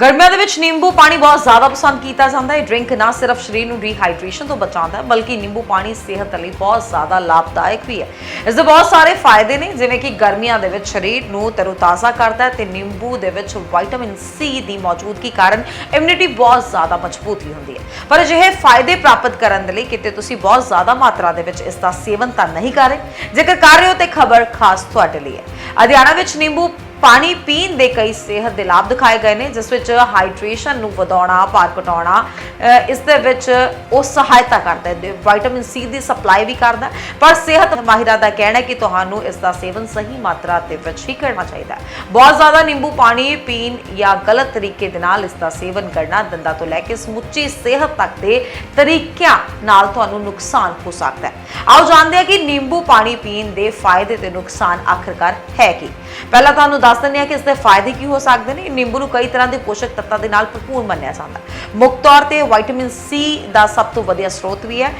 ਗਰਮੀਆਂ ਦੇ ਵਿੱਚ ਨਿੰਬੂ ਪਾਣੀ ਬਹੁਤ ਜ਼ਿਆਦਾ ਪਸੰਦ ਕੀਤਾ ਜਾਂਦਾ ਹੈ। ਡਰਿੰਕ ਨਾ ਸਿਰਫ ਸਰੀਰ ਨੂੰ ਡੀਹਾਈਡਰੇਸ਼ਨ ਤੋਂ ਬਚਾਉਂਦਾ ਹੈ, ਬਲਕਿ ਨਿੰਬੂ ਪਾਣੀ ਸਿਹਤ ਲਈ ਬਹੁਤ ਜ਼ਿਆਦਾ ਲਾਭਦਾਇਕ ਵੀ ਹੈ। ਇਸ ਦੇ ਬਹੁਤ ਸਾਰੇ ਫਾਇਦੇ ਨੇ, ਜਿਵੇਂ ਕਿ ਗਰਮੀਆਂ ਦੇ ਵਿੱਚ ਸਰੀਰ ਨੂੰ ਤਰੋਤਾਜ਼ਾ ਕਰਦਾ ਹੈ ਤੇ ਨਿੰਬੂ ਦੇ ਵਿੱਚ ਵਿਟਾਮਿਨ ਸੀ ਦੀ ਮੌਜੂਦਗੀ ਕਾਰਨ ਇਮਿਊਨਿਟੀ ਬਹੁਤ ਜ਼ਿਆਦਾ ਮਜ਼ਬੂਤ ਵੀ ਹੁੰਦੀ ਹੈ। ਪਰ ਅਜਿਹੇ ਫਾਇਦੇ ਪ੍ਰਾਪਤ ਕਰਨ ਦੇ ਲਈ ਕਿਤੇ ਤੁਸੀਂ ਬਹੁਤ ਜ਼ਿਆਦਾ ਮਾਤਰਾ ਦੇ ਵਿੱਚ ਇਸ ਦਾ ਸੇਵਨ ਤਾਂ ਨਹੀਂ ਕਰ ਰਹੇ। ਜੇਕਰ ਕਰ ਰਹੇ ਹੋ ਤੇ ਖਬਰ ਖਾਸ ਤੁਹਾਡੇ ਲਈ ਹੈ। ਹਰਿਆਣਾ ਵਿੱਚ ਨਿੰਬੂ ਪਾਣੀ ਪੀਣ ਦੇ ਕਈ ਸਿਹਤ ਦੇ ਲਾਭ ਦਿਖਾਏ ਗਏ ਨੇ, ਜਿਸ ਵਿੱਚ ਹਾਈਡਰੇਸ਼ਨ ਨੂੰ ਵਧਾਉਣਾ, ਭਾਰ ਘਟਾਉਣਾ ਇਸ ਦੇ ਵਿੱਚ ਉਹ ਸਹਾਇਤਾ ਕਰਦਾ ਹੈ ਵਿਟਾਮਿਨ ਸੀ ਦੀ ਸਪਲਾਈ ਵੀ ਕਰਦਾ ਪਰ ਸਿਹਤ ਮਾਹਿਰਾਂ ਦਾ ਕਹਿਣਾ ਹੈ ਕਿ ਤੁਹਾਨੂੰ ਇਸ ਦਾ ਸੇਵਨ ਸਹੀ ਮਾਤਰਾ ਦੇ ਵਿੱਚ ਹੀ ਕਰਨਾ ਚਾਹੀਦਾ ਹੈ। ਬਹੁਤ ਜ਼ਿਆਦਾ ਨਿੰਬੂ ਪਾਣੀ ਪੀਣ ਜਾਂ ਗਲਤ ਤਰੀਕੇ ਦੇ ਨਾਲ ਇਸ ਦਾ ਸੇਵਨ ਕਰਨਾ ਦੰਦਾਂ ਤੋਂ ਲੈ ਕੇ ਸਮੁੱਚੀ ਸਿਹਤ ਤੱਕ ਦੇ ਤਰੀਕਿਆਂ ਨਾਲ ਤੁਹਾਨੂੰ ਨੁਕਸਾਨ ਹੋ ਸਕਦਾ ਹੈ। ਆਓ ਜਾਣਦੇ ਹਾਂ ਕਿ ਨਿੰਬੂ ਪਾਣੀ ਪੀਣ ਦੇ ਫਾਇਦੇ ਤੇ ਨੁਕਸਾਨ ਆਖਰਕਾਰ ਹੈ ਕੀ? ਪਹਿਲਾਂ ਤੁਹਾਨੂੰ ਦੱਸ ਦਿੰਦੇ ਹਾਂ ਕਿ ਇਸ ਦੇ ਫਾਇਦੇ ਕੀ ਹੋ ਸਕਦੇ ਨੇ। ਨਿੰਬੂ ਨੂੰ ਕਈ ਤਰ੍ਹਾਂ ਦੇ ਪੋਸ਼ਕ ਤੱਤਾਂ ਦੇ ਨਾਲ ਭਰਪੂਰ ਮੰਨਿਆ ਜਾਂਦਾ ਮੁੱਖ ਤੌਰ ਤੇ ਵਿਟਾਮਿਨ ਸੀ ਦਾ ਸਭ ਤੋਂ ਵਧੀਆ ਸਰੋਤ ਵੀ ਹੈ।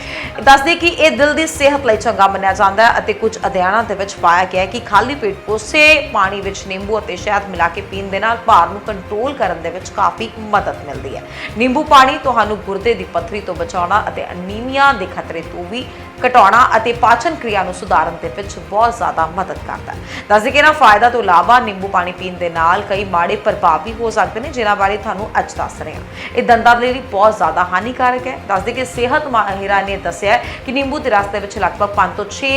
ਦੱਸਦੇ ਕਿ ਇਹ ਦਿਲ ਦੀ ਸਿਹਤ ਲਈ ਚੰਗਾ ਮੰਨਿਆ ਜਾਂਦਾ ਹੈ ਅਤੇ ਕੁਝ ਅਧਿਐਨਾਂ ਦੇ ਵਿੱਚ ਪਾਇਆ ਗਿਆ ਹੈ ਕਿ ਖਾਲੀ ਪੇਟ ਕੋਸੇ ਪਾਣੀ ਵਿੱਚ ਨਿੰਬੂ ਅਤੇ ਸ਼ਹਿਦ ਮਿਲਾ ਕੇ ਪੀਣ ਦੇ ਨਾਲ ਭਾਰ ਨੂੰ ਕੰਟਰੋਲ ਕਰਨ ਦੇ ਵਿੱਚ ਕਾਫੀ ਮਦਦ ਮਿਲਦੀ ਹੈ। ਨਿੰਬੂ ਪਾਣੀ ਤੁਹਾਨੂੰ ਗੁਰਦੇ ਦੀ ਪੱਥਰੀ ਤੋਂ ਬਚਾਉਣਾ ਅਤੇ ਅਨੀਮੀਆ ਦੇ ਖਤਰੇ ਤੋਂ ਵੀ ਘਟਾਉਣਾ ਅਤੇ ਪਾਚਨ ਕਿਰਿਆ ਨੂੰ ਸੁਧਾਰਨ ਦੇ ਵਿੱਚ ਬਹੁਤ ਜ਼ਿਆਦਾ ਮਦਦ ਕਰਦਾ ਹੈ। ਦੱਸਦੇ ਕਿ ਇਹਨਾਂ ਫਾਇਦਾ ਤੋਂ ਇਲਾਵਾ ਨਿੰਬੂ ਪਾਣੀ ਪੀਣ ਦੇ ਨਾਲ ਕਈ ਮਾੜੇ ਪ੍ਰਭਾਵ ਵੀ ਹੋ ਸਕਦੇ ਨੇ, ਜਿਨ੍ਹਾਂ ਬਾਰੇ ਤੁਹਾਨੂੰ ਅੱਜ ਦੱਸ ਰਹੇ ਹਾਂ। ਇਹ ਦੰਦਾਂ ਦੇ ਲਈ ਬਹੁਤ ਜ਼ਿਆਦਾ ਹਾਨੀਕਾਰਕ ਹੈ। ਦੱਸਦੇ ਕਿ ਸਿਹਤ ਮਾਹਿਰਾਂ ਨੇ ਦੱਸਿਆ ਕਿ ਨਿੰਬੂ ਦੇ ਰਸ ਦੇ ਵਿੱਚ ਲਗਭਗ 5 ਤੋਂ 6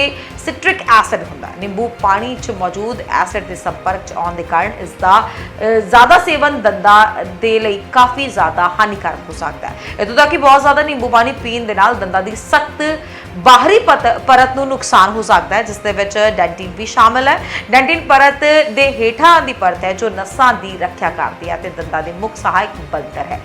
ਸਿਟ੍ਰਿਕ ਐਸਿਡ ਹੁੰਦਾ ਹੈ। ਨਿੰਬੂ ਪਾਣੀ 'ਚ ਮੌਜੂਦ ਐਸਿਡ ਦੇ ਸੰਪਰਕ 'ਚ ਆਉਣ ਦੇ ਕਾਰਨ ਇਸ ਦਾ ਜ਼ਿਆਦਾ ਸੇਵਨ ਦੰਦਾਂ ਦੇ ਲਈ ਕਾਫੀ ਜ਼ਿਆਦਾ ਹਾਨੀਕਾਰਕ ਹੋ ਸਕਦਾ ਹੈ। ਇਤੋਂ ਤੱਕ ਕਿ ਬਹੁਤ ਜ਼ਿਆਦਾ ਨਿੰਬੂ ਪਾਣੀ ਪੀਣ ਦੇ ਨਾਲ ਦੰਦਾਂ ਦੀ ਸਖਤ ਬਾਹਰੀ ਪਤ- ਪਰਤ ਨੂੰ ਨੁਕਸਾਨ ਹੋ ਸਕਦਾ ਹੈ, ਜਿਸ ਦੇ ਵਿੱਚ ਡੈਂਟਿਨ ਵੀ ਸ਼ਾਮਲ ਹੈ। ਡੈਂਟਿਨ ਪਰਤ ਦੇ ਹੇਠਾਂ ਦੀ ਪਰਤ ਹੈ, ਜੋ ਨਸਾਂ ਦੀ ਰੱਖਿਆ ਕਰਦੀ ਹੈ ਤੇ ਦੰਦਾਂ ਦੇ ਮੁੱਖ ਸਹਾਇਕ ਬਣਤਰ ਹੈ।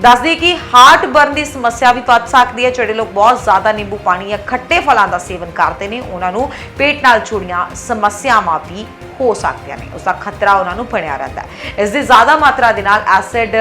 ਦੱਸਦੀ ਕਿ ਹਾਰਟ ਬਰਨ ਦੀ ਸਮੱਸਿਆ ਵੀ ਵੱਧ ਸਕਦੀ ਹੈ। ਜਿਹੜੇ ਲੋਕ ਬਹੁਤ ਜ਼ਿਆਦਾ ਨਿੰਬੂ ਪਾਣੀ ਜਾਂ ਖੱਟੇ ਫਲਾਂ ਦਾ ਸੇਵਨ ਕਰਦੇ ਨੇ, ਉਹਨਾਂ ਨੂੰ ਪੇਟ ਨਾਲ ਜੁੜੀਆਂ ਸਮੱਸਿਆਵਾਂ ਵੀ ਹੋ ਸਕਦੀਆਂ ਨੇ। ਉਸ ਦਾ ਖਤਰਾ ਉਹਨਾਂ ਨੂੰ ਬਣਿਆ ਰਹਿੰਦਾ ਹੈ। ਇਸ ਦੀ ਜ਼ਿਆਦਾ ਮਾਤਰਾ ਦੇ ਨਾਲ ਐਸਿਡ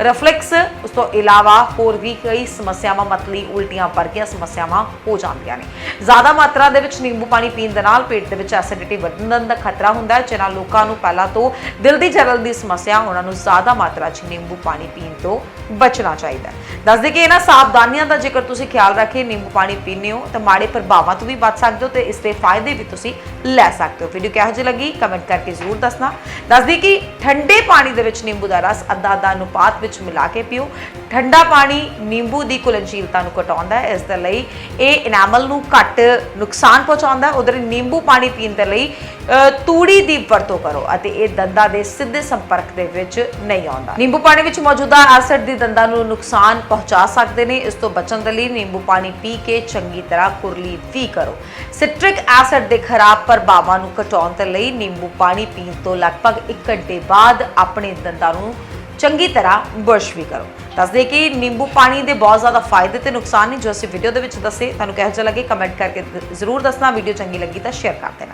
ਰਿਫਲੈਕਸ ਉਸ ਤੋਂ ਇਲਾਵਾ ਹੋਰ ਵੀ ਕਈ ਸਮੱਸਿਆਵਾਂ, ਮਤਲੀ ਉਲਟੀਆਂ ਵਰਗੀਆਂ ਸਮੱਸਿਆਵਾਂ ਹੋ ਜਾਂਦੀਆਂ ਨੇ। ਜ਼ਿਆਦਾ ਮਾਤਰਾ ਦੇ ਵਿੱਚ ਨਿੰਬੂ ਪਾਣੀ ਪੀਣ ਦੇ ਨਾਲ ਪੇਟ ਦੇ ਵਿੱਚ ਐਸਿਡਿਟੀ ਵਧਣ ਦਾ ਖਤਰਾ ਹੁੰਦਾ ਹੈ, ਜਿਨ੍ਹਾਂ ਲੋਕਾਂ ਨੂੰ ਪਹਿਲਾਂ ਤੋਂ ਦਿਲ ਦੀ ਜਲਨ ਦੀ ਸਮੱਸਿਆ, ਉਹਨਾਂ ਨੂੰ ਜ਼ਿਆਦਾ ਮਾਤਰਾ 'ਚ ਨਿੰਬੂ ਪਾਣੀ ਪੀਣ ਤੋਂ ਬਚਣਾ ਚਾਹੀਦਾ ਹੈ। ਦੱਸਦੇ ਕਿ ਇਹਨਾਂ ਸਾਵਧਾਨੀਆਂ ਦਾ ਜੇਕਰ ਤੁਸੀਂ ਖਿਆਲ ਰੱਖੇ ਨਿੰਬੂ ਪਾਣੀ ਪੀਂਦੇ ਹੋ, ਤਾਂ ਮਾੜੇ ਪ੍ਰਭਾਵਾਂ ਤੋਂ ਵੀ ਬਚ ਸਕਦੇ ਹੋ ਤੇ ਇਸ ਦੇ ਫਾਇਦੇ ਵੀ ਤੁਸੀਂ ਲੈ ਸਕਦੇ ਹੋ। ਵੀਡੀਓ ਕਿਹੋ ਜਿਹੀ ਲੱਗੀ? ਕਮੈਂਟ ਕਰਕੇ ਜ਼ਰੂਰ ਦੱਸਣਾ। ਦੱਸਦੀ ਕਿ ਠੰਡੇ ਪਾਣੀ ਦੇ ਵਿੱਚ ਨਿੰਬੂ ਦਾ ਰਸ ਅੱਧਾ ਅੱਧਾ ਅਨੁਪਾਤ ਵਿੱਚ ਮਿਲਾ ਕੇ ਪੀਓ। ਠੰਡਾ ਪਾਣੀ ਨਿੰਬੂ ਦੀ ਕੁਲਨਸ਼ੀਲਤਾ ਨੂੰ ਘਟਾਉਂਦਾ ਹੈ। ਇਸ ਦੇ ਲਈ ਇਹ ਇਨਾਮਲ ਨੂੰ ਘੱਟ ਨੁਕਸਾਨ ਪਹੁੰਚਾਉਂਦਾ ਹੈ। ਉਧਰ ਨਿੰਬੂ ਪਾਣੀ ਪੀਣ ਦੇ ਲਈ ਤੂੜੀ ਦੀ ਵਰਤੋਂ ਕਰੋ ਅਤੇ ਇਹ ਦੰਦਾਂ ਦੇ ਸਿੱਧੇ ਸੰਪਰਕ ਦੇ ਵਿੱਚ ਨਹੀਂ ਆਉਂਦਾ। ਨਿੰਬੂ ਪਾਣੀ ਵਿੱਚ ਮੌਜੂਦਾ ਐਸਿਡ ਦੀ ਦੰਦਾਂ ਨੂੰ ਨੁਕਸਾਨ ਪਹੁੰਚਾ ਸਕਦੇ ਨੇ। ਇਸ ਤੋਂ ਬਚਣ ਦੇ ਲਈ ਨਿੰਬੂ ਪਾਣੀ ਪੀ ਕੇ ਚੰਗੀ ਤਰ੍ਹਾਂ ਕੁਰਲੀ ਵੀ ਕਰੋ। ਸਿਟ੍ਰਿਕ ਐਸਿਡ ਦੇ ਖਰਾਬ ਪ੍ਰਭਾਵਾਂ ਨੂੰ ਘਟਾਉਣ ਦੇ ਲਈ ਨਿੰਬੂ ਪਾਣੀ ਪੀਣ ਤੋਂ ਲਗਭਗ 1 ਘੰਟੇ ਬਾਅਦ ਆਪਣੇ ਦੰਦਾਂ ਨੂੰ ਚੰਗੀ ਤਰ੍ਹਾਂ ਬੁਰਸ਼ ਵੀ ਕਰੋ। ਦੱਸਦੇ ਕਿ ਨਿੰਬੂ ਪਾਣੀ ਦੇ ਬਹੁਤ ਜ਼ਿਆਦਾ ਫਾਇਦੇ ਤੇ ਨੁਕਸਾਨ ਨੇ ਜੋ ਅਸੀਂ ਵੀਡੀਓ ਦੇ ਵਿੱਚ ਦੱਸੇ, ਤੁਹਾਨੂੰ ਕਿਹੋ ਜਿਹਾ ਲੱਗੇ ਕਮੈਂਟ ਕਰਕੇ ਜ਼ਰੂਰ ਦੱਸਣਾ ਵੀਡੀਓ ਚੰਗੀ ਲੱਗੀ ਤਾਂ ਸ਼ੇਅਰ ਕਰ ਦੇਣਾ।